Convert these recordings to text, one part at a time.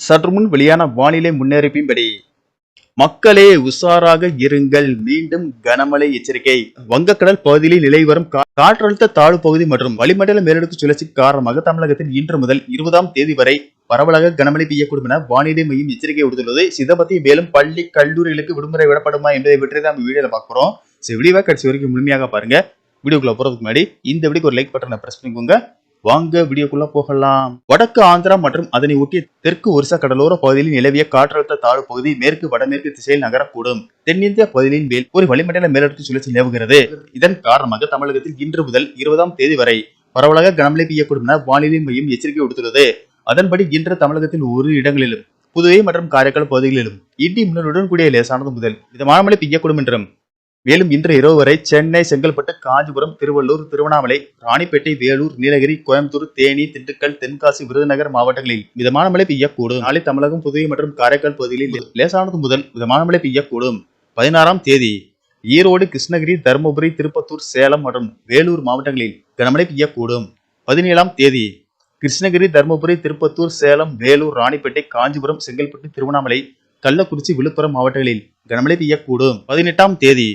சற்று முன் வெளியான வானிலை முன்னறிவிப்பின்படி மக்களே உஷாராக இருங்கள். மீண்டும் கனமழை எச்சரிக்கை. வங்கக்கடல் பகுதியில் நிலை வரும் கா- காற்றழுத்த தாழ்வு பகுதி மற்றும் வளிமண்டல மேலடுக்கு சுழற்சி காரணமாக தமிழகத்தில் இன்று முதல் இருபதாம் தேதி வரை பரவலாக கனமழை பெய்யக்கூடும் என வானிலை மையம் எச்சரிக்கை விடுத்துள்ளது. இதை பத்தி மேலும் பள்ளி கல்லூரிகளுக்கு விடுமுறை விடப்படுமா என்பதை பற்றி தான் வீடியோல பார்க்குறோம் சரி வீடியோவை கடைசி வரைக்கும் முழுமையாக பாருங்க. வீடியோக்குள்ள போறதுக்கு முன்னாடி இந்த வீடியோக்கு ஒரு லைக் பட்டனை பிரஸ் பண்ணிக்கோங்க. வாங்க வீடியோக்குள்ள போகலாம். வடக்கு ஆந்திரா மற்றும் அதனை ஒட்டிய தெற்கு ஒரிசா கடலோர பகுதியில் நிலவிய காற்றழுத்த தாழ்வு பகுதி மேற்கு வடமேற்கு திசையில் நகரக்கூடும். தென்னிந்திய பகுதியின் மேல் ஒரு வளிமண்டல மேலடுக்கு சுழற்சி நிலவுகிறது. இதன் காரணமாக தமிழகத்தில் இன்று முதல் இருபதாம் தேதி வரை பரவலாக கனமழை பெய்யக்கூடும் என வானிலை மையம் எச்சரிக்கை விடுத்துள்ளது. அதன்படி இன்று தமிழகத்தில் ஒரு இடங்களிலும் புதுவை மற்றும் காரைக்கால் பகுதிகளிலும் இடி மின்னலுடன் கூடிய லேசானது முதல். மிதமான மழை பெய்யக்கூடும் என்றும் மேலும் இன்று இரவு வரை சென்னை செங்கல்பட்டு காஞ்சிபுரம் திருவள்ளூர் திருவண்ணாமலை ராணிப்பேட்டை வேலூர் நீலகிரி கோயம்புத்தூர் தேனி திண்டுக்கல் தென்காசி விருதுநகர் மாவட்டங்களில் மிதமான மழை பெய்யக்கூடும். நாளை தமிழகம் புதுவை மற்றும் காரைக்கால் பகுதிகளில் லேசானது முதல் மிதமான மழை பெய்யக்கூடும். பதினாறாம் தேதி ஈரோடு கிருஷ்ணகிரி தருமபுரி திருப்பத்தூர் சேலம் மற்றும் வேலூர் மாவட்டங்களில் கனமழை பெய்யக்கூடும். பதினேழாம் தேதி கிருஷ்ணகிரி தருமபுரி திருப்பத்தூர் சேலம் வேலூர் ராணிப்பேட்டை காஞ்சிபுரம் செங்கல்பட்டு திருவண்ணாமலை கள்ளக்குறிச்சி விழுப்புரம் மாவட்டங்களில் கனமழை பெய்யக்கூடும். பதினெட்டாம் தேதி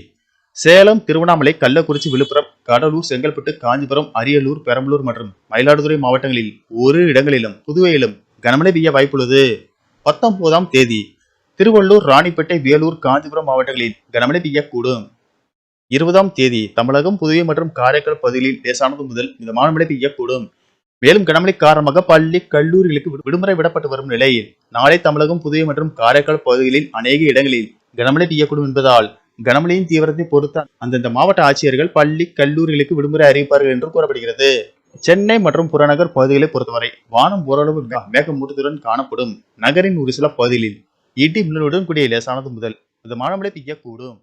சேலம் திருவண்ணாமலை கள்ளக்குறிச்சி விழுப்புரம் கடலூர் செங்கல்பட்டு காஞ்சிபுரம் அரியலூர் பெரம்பலூர் மற்றும் மயிலாடுதுறை மாவட்டங்களில் ஒரு இடங்களிலும் புதுவையிலும் கனமழை பெய்ய வாய்ப்புள்ளது. பத்தொன்பதாம் தேதி திருவள்ளூர் ராணிப்பேட்டை வேலூர் காஞ்சிபுரம் மாவட்டங்களில் கனமழை பெய்யக்கூடும். இருபதாம் தேதி தமிழகம் புதுவை மற்றும் காரைக்கால் பகுதிகளில் லேசானது முதல் மிதமான மழை பெய்யக்கூடும். மேலும் கனமழை காரணமாக பள்ளி கல்லூரிகளுக்கு விடுமுறை விடப்பட்டு வரும் நிலையில் நாளை தமிழகம் புதுவை மற்றும் காரைக்கால் பகுதிகளில் அநேக இடங்களில் கனமழை பெய்யக்கூடும் என்பதால் கனமழையின் தீவிரத்தை பொறுத்து அந்தந்த மாவட்ட ஆட்சியர்கள் பள்ளி கல்லூரிகளுக்கு விடுமுறை அறிவிப்பார்கள் என்று கூறப்படுகிறது. சென்னை மற்றும் புறநகர் பகுதிகளை பொறுத்தவரை வானம் ஓரளவு மேகமூட்டத்துடன் காணப்படும். நகரின் ஒரு சில பகுதிகளில் இடி மின்னலுடன் கூடிய லேசானது முதல். மிதமான மழை பெய்யக்கூடும்